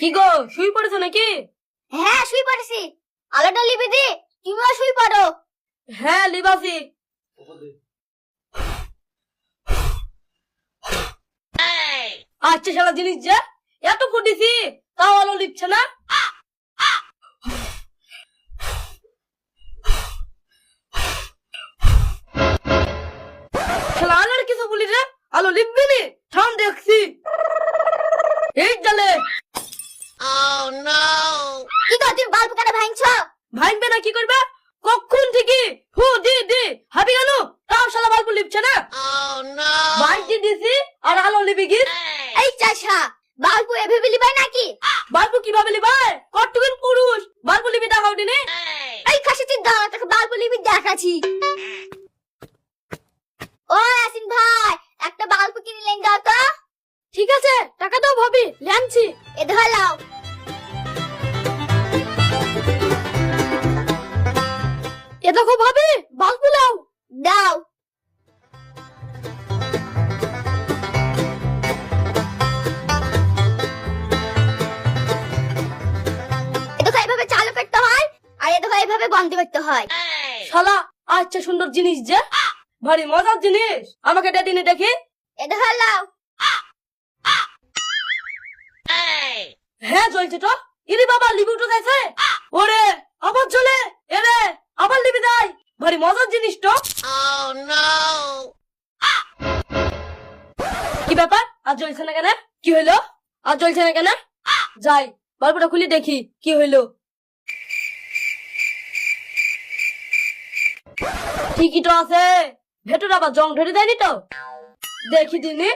কি গো শুই পড়েছো নাকি? হ্যাঁ শুই পড়েছি। আলোটা লিবি দি তুমিও শুই পড়ো। হ্যাঁ লিবাসি। আচ্ছা সারা জিনিস যে এত ফুটিছি তাও আলো লিখছে না। শালা আলোর কিছু বলি রে আলো লিখবি নি থাম দেখছি। এই জালে কি গো তুমি বাল্ব কেন ভাঙছো? ভাঙবে না কি করবে? কখন থেকে হু দি দি হাবি গেল। তাও শালা বাল্ব লিখছে না। ভাঙতে দিছি আর আলো লিবি গিয়ে এই চাষা বাল্ব এভাবে লিবাই নাকি? বাল্বু কীভাবে লিবাই কটুকুন পুরুষ বাল্বু লিবি দেখাও দিনে এই খাসি তুই তোকে বাল্ব লিবি দেখাচ্ছি। ও আসিন ভাই একটা বাল্ব কিনে লেন দাও তো। ঠিক আছে টাকা দাও ভাবি ল্যানছি এ ধরাও এ দেখো ভাবি? বাল্বু লাও দাও। এইভাবে চালু করতে হয় আর এ দেখো এইভাবে বন্ধ করতে হয়। শালা আচ্ছা সুন্দর জিনিস যে। ভারী মজার জিনিস। আমাকে ডেটিনে দেখি। এ ধরাও হ্যাঁ জ্বলছে তো। ইরি বাবা লিবি উঠে যাইছে। ওরে আবার জ্বলে এরে আবার লিবি দেয় ভারী মজার জিনিস তো? কি ব্যাপার? আর জ্বলছে না কেন? কি হইল? আর জ্বলছে না কেন? যাই বাল্বটা খুলে দেখি কি হইল? ঠিকই তো আছে। ভেতর আবার জং ধরে দেয়নি তো? দেখি দিনি।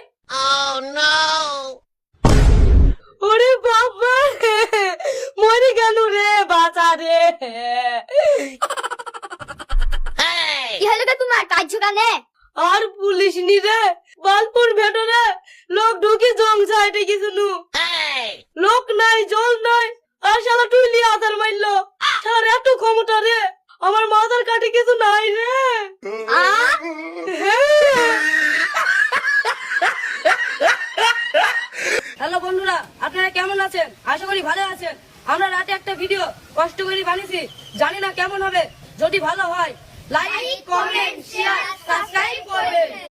কানে আর পুলিশ নি রে বালপুর ভেতরে লোক ঢুকে জং সাইডে কিছু নু লোক নাই জল নাই আর শালা টুইলি আধার মারলো শালার এত ক্ষমতা রে আমার মাথার কাটে কিছু নাই রে। হ্যালো বন্ধুরা আপনারা কেমন আছেন? আশা করি ভালো আছেন। আমরা রাতে একটা ভিডিও কষ্ট করে বানিয়েছি জানি না কেমন হবে। যদি ভালো হয় লাইক কমেন্ট শেয়ার সাবস্ক্রাইব করবেন